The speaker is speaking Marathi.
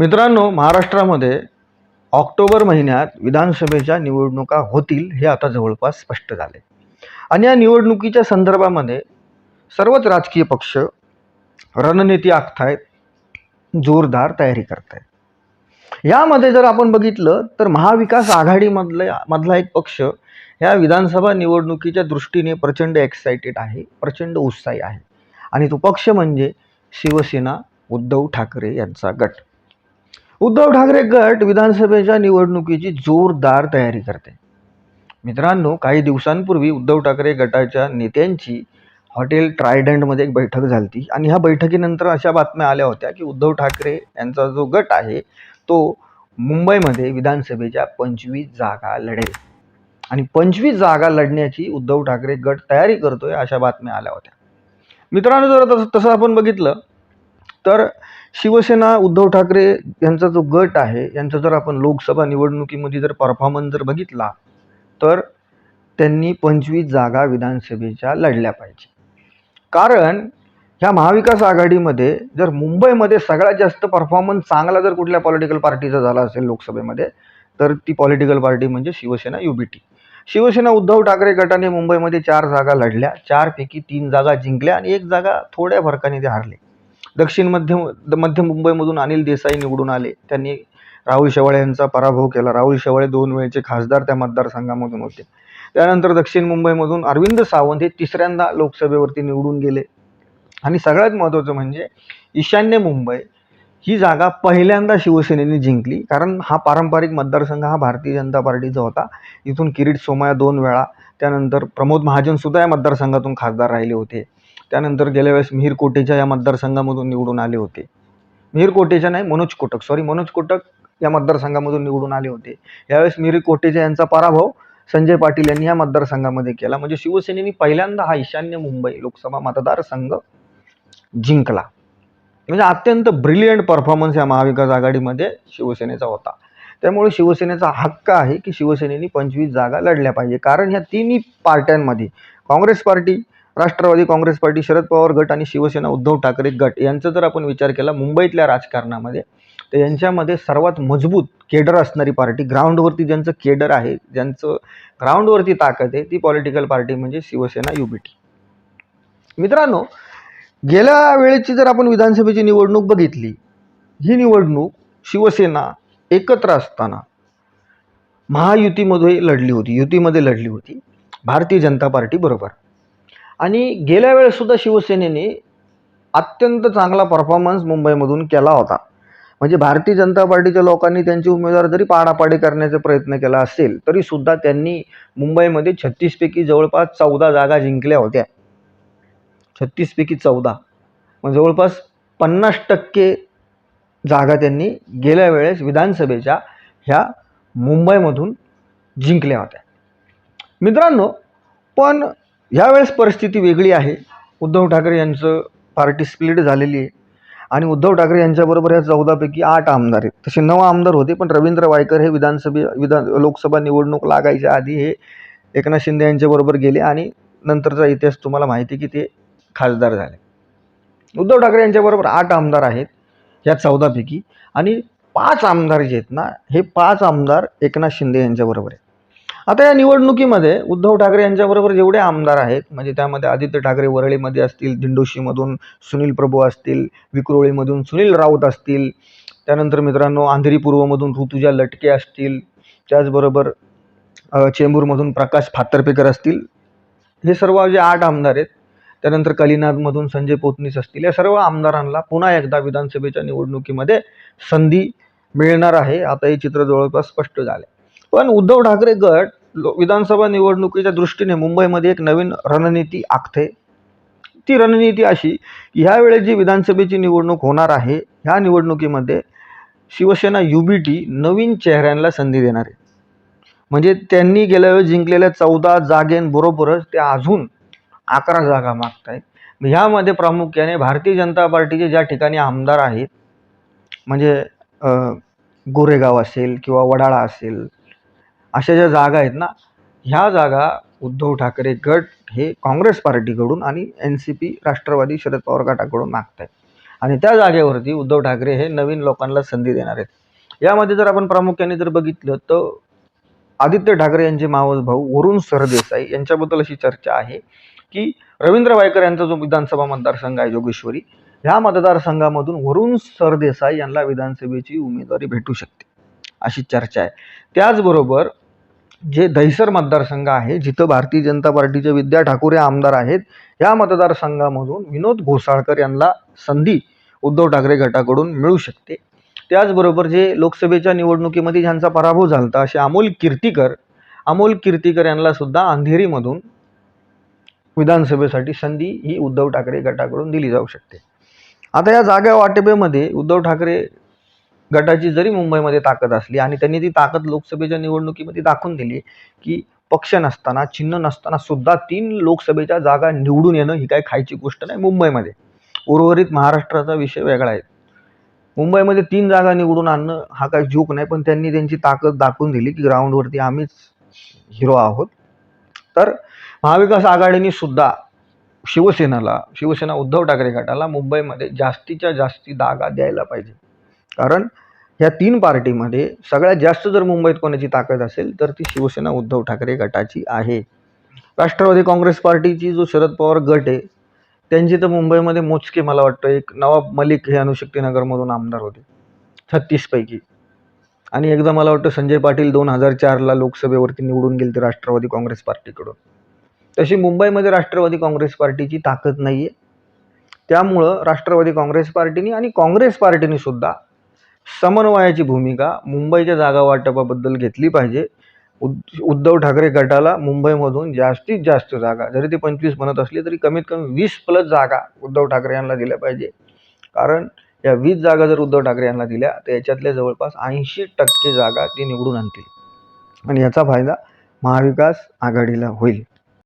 मित्रांनो महाराष्ट्रामध्ये ऑक्टोबर महिन्यात विधानसभेच्या निवडणुका होतील हे आता जवळपास स्पष्ट झाले. आणि या निवडणुकीच्या संदर्भामध्ये सर्वच राजकीय पक्ष रणनीती आखतायत जोरदार तयारी करतायत. यामध्ये जर आपण बघितलं तर महाविकास आघाडीमधल्या मधला एक पक्ष ह्या विधानसभा निवडणुकीच्या दृष्टीने प्रचंड एक्साइटेड आहे प्रचंड उत्साही आहे. आणि तो पक्ष म्हणजे शिवसेना उद्धव ठाकरे यांचा गट. उद्धव ठाकरे गट विधानसभेच्या निवडणुकीची जोरदार तयारी करते. मित्रांनो काही दिवसांपूर्वी उद्धव ठाकरे गटाच्या नेत्यांची हॉटेल ट्रायडंटमध्ये एक बैठक झाली होती आणि ह्या बैठकीनंतर अशा बातम्या आल्या होत्या की उद्धव ठाकरे यांचा जो गट आहे तो मुंबईमध्ये विधानसभेच्या पंचवीस जागा लढेल. आणि पंचवीस जागा लढण्याची उद्धव ठाकरे गट तयारी करतोय अशा बातम्या आल्या होत्या. मित्रांनो जर तसं तसं आपण बघितलं तर शिवसेना उद्धव ठाकरे यांचा जो गट आहे यांचा जर आपण लोकसभा निवडणुकीमध्ये जर परफॉर्मन्स जर बघितला तर त्यांनी पंचवीस जागा विधानसभेच्या लढल्या पाहिजे. कारण ह्या महाविकास आघाडीमध्ये जर मुंबईमध्ये सगळ्यात जास्त परफॉर्मन्स चांगला जर कुठल्या पॉलिटिकल पार्टीचा झाला असेल लोकसभेमध्ये तर ती पॉलिटिकल पार्टी म्हणजे शिवसेना युबीटी शिवसेना उद्धव ठाकरे गटाने मुंबईमध्ये चार जागा लढल्या चारपैकी तीन जागा जिंकल्या आणि एक जागा थोड्या फरकाने ते हरले. दक्षिण मध्य मध्य मुंबईमधून अनिल देसाई निवडून आले. त्यांनी राहुल शेवाळे यांचा पराभव केला. राहुल शेवाळे दोन वेळचे खासदार त्या मतदारसंघामधून होते. त्यानंतर दक्षिण मुंबईमधून अरविंद सावंत हे तिसऱ्यांदा लोकसभेवरती निवडून गेले. आणि सगळ्यात महत्त्वाचं म्हणजे ईशान्य मुंबई ही जागा पहिल्यांदा शिवसेनेने जिंकली. कारण हा पारंपरिक मतदारसंघ हा भारतीय जनता पार्टीचा होता. इथून किरीट सोमया दोन वेळा. त्यानंतर प्रमोद महाजनसुद्धा या मतदारसंघातून खासदार राहिले होते. त्यानंतर गेल्या वेळेस मिहीर कोटेच्या या मतदारसंघामधून निवडून आले होते. मिहीर कोटेच्या नाही मनोज कोटक. सॉरी मनोज कोटक या मतदारसंघामधून निवडून आले होते. यावेळेस मिहीर कोटेच्या यांचा पराभव संजय पाटील यांनी या मतदारसंघामध्ये केला. म्हणजे शिवसेनेने पहिल्यांदा हा ईशान्य मुंबई लोकसभा मतदारसंघ जिंकला. म्हणजे अत्यंत ब्रिलियंट परफॉर्मन्स या महाविकास आघाडीमध्ये शिवसेनेचा होता. त्यामुळे शिवसेनेचा हक्क आहे की शिवसेनेने पंचवीस जागा लढल्या पाहिजे. कारण ह्या तिन्ही पार्ट्यांमध्ये Congress party Rashtrawadi Congress party Sharad Pawar गट आणि शिवसेना उद्धव ठाकरे गट यांचा जर आपण विचार केला मुंबईतल्या राजकारणामध्ये तर यांच्यामध्ये सर्वात मजबूत केडर असणारी पार्टी ग्राउंडवरती ज्यांचं केडर आहे ज्यांचं ग्राउंडवरती ताकद आहे ती पॉलिटिकल पार्टी म्हणजे शिवसेना युबीटी. मित्रांनो गेल्या वेळेची जर आपण विधानसभेची निवडणूक बघितली ही निवडणूक शिवसेना एकत्र असताना महायुतीमध्ये लढली होती युतीमध्ये लढली होती भारतीय जनता पार्टी बरोबर. आणि गेल्या वेळेससुद्धा शिवसेनेने अत्यंत चांगला परफॉर्मन्स मुंबईमधून केला होता. म्हणजे भारतीय जनता पार्टीच्या लोकांनी त्यांचे उमेदवार जरी पाडापाडी करण्याचा प्रयत्न केला असेल तरीसुद्धा त्यांनी मुंबईमध्ये छत्तीसपैकी जवळपास चौदा जागा जिंकल्या होत्या. छत्तीसपैकी चौदा. मग जवळपास पन्नास टक्के जागा त्यांनी गेल्या वेळेस विधानसभेच्या ह्या मुंबईमधून जिंकल्या होत्या. मित्रांनो पण यावेळेस परिस्थिती वेगळी आहे. उद्धव ठाकरे यांचं पार्टी स्प्लिट झालेली आहे. आणि उद्धव ठाकरे यांच्याबरोबर ह्या चौदापैकी आठ आमदार आहेत. तसे नऊ आमदार होते पण रवींद्र वायकर हे विधानसभे विधान लोकसभा निवडणूक लागायच्या आधी हे एकनाथ शिंदे यांच्याबरोबर गेले आणि नंतरचा इतिहास तुम्हाला माहिती की ते खासदार झाले. उद्धव ठाकरे यांच्याबरोबर आठ आमदार आहेत या चौदापैकी. आणि पाच आमदार जे आहेत ना हे पाच आमदार एकनाथ शिंदे यांच्याबरोबर आहेत. आता या निवडणुकीमध्ये उद्धव ठाकरे यांच्याबरोबर जेवढे आमदार आहेत म्हणजे त्यामध्ये आदित्य ठाकरे वरळीमध्ये असतील दिंडोशीमधून सुनील प्रभू असतील विक्रोळीमधून सुनील राऊत असतील त्यानंतर मित्रांनो आंधरी पूर्वमधून ऋतुजा लटके असतील त्याचबरोबर चेंबूरमधून प्रकाश फातर्पेकर असतील हे सर्व जे आठ आमदार आहेत त्यानंतर कलिनाथमधून संजय पोतनीस असतील या सर्व आमदारांना पुन्हा एकदा विधानसभेच्या निवडणुकीमध्ये संधी मिळणार आहे. आता हे चित्र जवळपास स्पष्ट झाले पण उद्धव ठाकरे गट लो- विधानसभा निवडणुकीच्या दृष्टीने मुंबईमध्ये एक नवीन रणनीती आखते. ती रणनीती अशी ह्यावेळेस ह्या वेळेस जी विधानसभेची निवडणूक होणार आहे ह्या निवडणुकीमध्ये शिवसेना यू बी टी नवीन चेहऱ्यांना संधी देणार आहे. म्हणजे त्यांनी गेल्या वेळेस जिंकलेल्या चौदा जागेंबरोबरच ते अजून अकरा जागा मागत आहेत ह्यामध्ये प्रामुख्याने भारतीय जनता पार्टीचे ज्या ठिकाणी आमदार आहेत म्हणजे गोरेगाव असेल किंवा वडाळा असेल अशा ज्या जागा आहेत ना ह्या जागा उद्धव ठाकरे गट हे काँग्रेस पार्टीकडून आणि N C P Rashtravadi Sharad Pawar गटाकडून मागत आहेत आणि त्या जागेवरती उद्धव ठाकरे हे नवीन लोकांना संधी देणार आहेत. यामध्ये जर आपण प्रामुख्याने जर बघितलं तर आदित्य ठाकरे यांचे मावस भाऊ वरुण सरदेसाई यांच्याबद्दल अशी चर्चा आहे की रवींद्र वायकर यांचा जो विधानसभा मतदारसंघ आहे जोगेश्वरी ह्या मतदारसंघामधून वरुण सरदेसाई यांना विधानसभेची उमेदवारी भेटू शकते अशी चर्चा आहे. त्याचबरोबर जे दहिसर मतदारसंघ आहे जिथं भारतीय जनता पार्टीचे विद्या ठाकूर हे आमदार आहेत या मतदारसंघामधून विनोद घोसाळकर यांना संधी उद्धव ठाकरे गटाकडून मिळू शकते. त्याचबरोबर जे लोकसभेच्या निवडणुकीमध्ये ज्यांचा पराभव झाला होता असे अमोल कीर्तीकर अमोल कीर्तीकर यांना सुद्धा अंधेरीमधून विधानसभेसाठी संधी ही उद्धव ठाकरे गटाकडून दिली जाऊ शकते. आता या जागा वाटपेमध्ये उद्धव ठाकरे गटाची जरी मुंबईमध्ये ताकद असली आणि त्यांनी ती ताकद लोकसभेच्या निवडणुकीमध्ये दाखवून दिली की पक्ष नसताना चिन्ह नसताना सुद्धा तीन लोकसभेच्या जागा निवडून येणं ही काय खायची गोष्ट नाही मुंबईमध्ये. उर्वरित महाराष्ट्राचा विषय वेगळा आहे. मुंबईमध्ये तीन जागा निवडून आणणं हा काही जोक नाही पण त्यांनी त्यांची ताकद दाखवून दिली की ग्राउंडवरती आम्हीच हिरो आहोत. तर महाविकास आघाडीने सुद्धा शिवसेनाला शिवसेना उद्धव ठाकरे गटाला मुंबईमध्ये जास्तीच्या जास्ती जागा द्यायला पाहिजे. कारण ह्या तीन पार्टीमध्ये सगळ्यात जास्त जर मुंबईत कोणाची ताकद असेल तर ती शिवसेना उद्धव ठाकरे गटाची आहे. राष्ट्रवादी काँग्रेस पार्टीची जो शरद पवार गट आहे त्यांची तर मुंबईमध्ये मोजके मला वाटतं एक नवाब मलिक हे अनुशक्तीनगरमधून आमदार होते छत्तीसपैकी. आणि एकदा मला वाटतं संजय पाटील दोन हजार चारला लोकसभेवरती निवडून गेले ते राष्ट्रवादी काँग्रेस पार्टीकडून. तशी मुंबईमध्ये राष्ट्रवादी काँग्रेस पार्टीची ताकद नाही आहे त्यामुळं राष्ट्रवादी काँग्रेस पार्टीने आणि काँग्रेस पार्टीने सुद्धा समन्वयाची भूमिका मुंबईच्या जागा वाटपाबद्दल घेतली पाहिजे. उद उद्धव ठाकरे गटाला मुंबईमधून जास्तीत जास्त जागा जरी ते पंचवीस म्हणत असले तरी कमीत कमी वीस प्लस जागा उद्धव ठाकरे यांना दिल्या पाहिजे. कारण या वीस जागा जर उद्धव ठाकरे यांना दिल्या तर याच्यातल्या जवळपास ऐंशी टक्के जागा ते निवडून आणतील. आणि याचा फायदा महाविकास आघाडीला होईल.